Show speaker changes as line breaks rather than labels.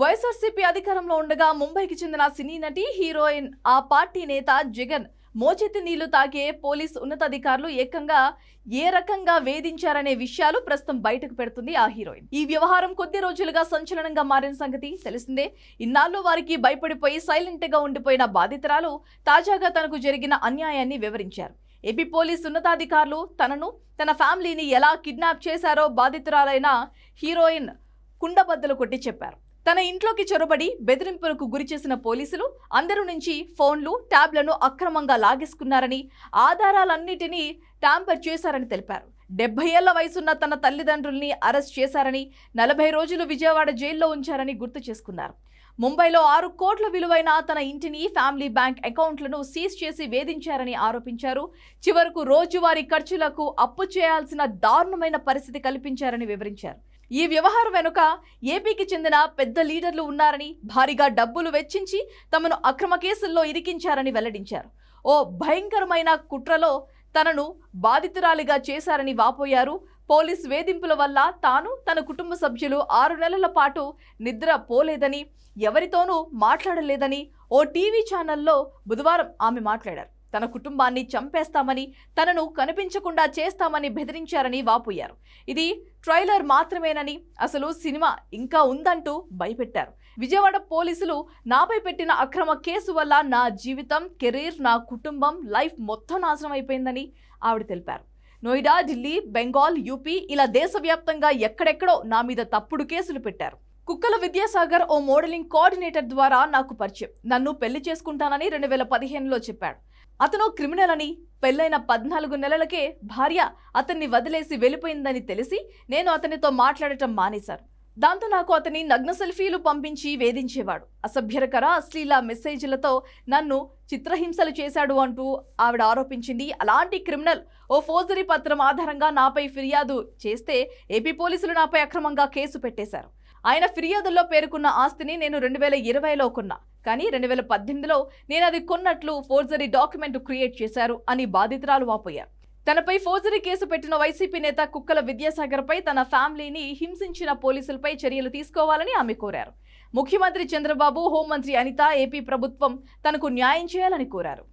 వైఎస్ఆర్సీపీ అధికారంలో ఉండగా ముంబైకి చెందిన సినీ నటి హీరోయిన్ ఆ పార్టీ నేత జగన్ మోచేతి నీళ్ళు తాగే పోలీస్ ఉన్నతాధికారులు ఏకంగా ఏ రకంగా వేధించారనే విషయాలు ప్రస్తుతం బయటకు పెడుతుంది ఆ హీరోయిన్. ఈ వ్యవహారం కొద్ది రోజులుగా సంచలనంగా మారిన సంగతి తెలిసిందే. ఇన్నాళ్ళు వారికి భయపడిపోయి సైలెంట్గా ఉండిపోయిన బాధితురాలు తాజాగా తనకు జరిగిన అన్యాయాన్ని వివరించారు. ఏపీ పోలీస్ ఉన్నతాధికారులు తనను తన ఫ్యామిలీని ఎలా కిడ్నాప్ చేశారో బాధితురాలైన హీరోయిన్ కుండబద్దలు కొట్టి చెప్పారు. తన ఇంట్లోకి చొరబడి బెదిరింపులకు గురి చేసిన పోలీసులు అందరి నుంచి ఫోన్లు ట్యాబ్లను అక్రమంగా లాగేసుకున్నారని ఆధారాలన్నిటినీ ట్యాంపర్ చేశారని తెలిపారు. డెబ్బై ఏళ్ళ వయసున్న తన తల్లిదండ్రుల్ని అరెస్ట్ చేశారని నలభై రోజులు విజయవాడ జైల్లో ఉంచారని గుర్తు చేసుకున్నారు. ముంబైలో ఆరు కోట్ల విలువైన తన ఇంటిని ఫ్యామిలీ బ్యాంక్ అకౌంట్లను సీజ్ చేసి వేధించారని ఆరోపించారు. చివరకు రోజువారీ ఖర్చులకు అప్పు చేయాల్సిన దారుణమైన పరిస్థితి కల్పించారని వివరించారు. ఈ వ్యవహారం వెనుక ఏపీకి చెందిన పెద్ద లీడర్లు ఉన్నారని భారీగా డబ్బులు వెచ్చించి తమను అక్రమ కేసుల్లో ఇరికించారని వెల్లడించారు. ఓ భయంకరమైన కుట్రలో తనను బాధితురాలిగా చేశారని వాపోయారు. పోలీస్ వేధింపుల వల్ల తాను తన కుటుంబ సభ్యులు ఆరు నెలల పాటు నిద్ర పోలేదని ఎవరితోనూ మాట్లాడలేదని ఓ టీవీ ఛానల్లో బుధవారం ఆమె మాట్లాడారు. తన కుటుంబాన్ని చంపేస్తామని తనను కనిపించకుండా చేస్తామని బెదిరించారని వాపోయారు. ఇది ట్రైలర్ మాత్రమేనని అసలు సినిమా ఇంకా ఉందంటూ భయపెట్టారు. విజయవాడ పోలీసులు నాపై పెట్టిన అక్రమ కేసు వల్ల నా జీవితం కెరీర్ నా కుటుంబం లైఫ్ మొత్తం నాశనం అయిపోయిందని ఆవిడ తెలిపారు. నోయిడా ఢిల్లీ బెంగాల్ యూపీ ఇలా దేశవ్యాప్తంగా ఎక్కడెక్కడో నా మీద తప్పుడు కేసులు పెట్టారు. కుక్కల విద్యాసాగర్ ఓ మోడలింగ్ కోఆర్డినేటర్ ద్వారా నాకు పరిచయం. నన్ను పెళ్ళి చేసుకుంటానని రెండు వేల పదిహేనులో చెప్పాడు. అతను క్రిమినల్ అని పెళ్ళైన పద్నాలుగు నెలలకే భార్య అతన్ని వదిలేసి వెళ్ళిపోయిందని తెలిసి నేను అతనితో మాట్లాడటం మానేశాను. దాంతో నాకు అతని నగ్న సెల్ఫీలు పంపించి వేధించేవాడు. అసభ్యకర అశ్లీల మెసేజ్లతో నన్ను చిత్రహింసలు చేశాడు అంటూ ఆవిడ ఆరోపించింది. అలాంటి క్రిమినల్ ఓ ఫోర్జరీ పత్రం ఆధారంగా నాపై ఫిర్యాదు చేస్తే ఏపీ పోలీసులు నాపై అక్రమంగా కేసు పెట్టేశారు. ఆయన ఫిర్యాదుల్లో పేర్కొన్న ఆస్తిని నేను రెండు వేల ఇరవైలో కొన్నా. కానీ రెండు వేల పద్దెనిమిదిలో నేను అది కొన్నట్లు ఫోర్జరీ డాక్యుమెంట్ క్రియేట్ చేశారు అని బాధితురాలు వాపోయారు. తనపై ఫోర్జరీ కేసు పెట్టిన వైసీపీ నేత కుక్కల విద్యాసాగర్పై తన ఫ్యామిలీని హింసించిన పోలీసులపై చర్యలు తీసుకోవాలని ఆమె కోరారు. ముఖ్యమంత్రి చంద్రబాబు హోంమంత్రి అనిత ఏపీ ప్రభుత్వం తనకు న్యాయం చేయాలని కోరారు.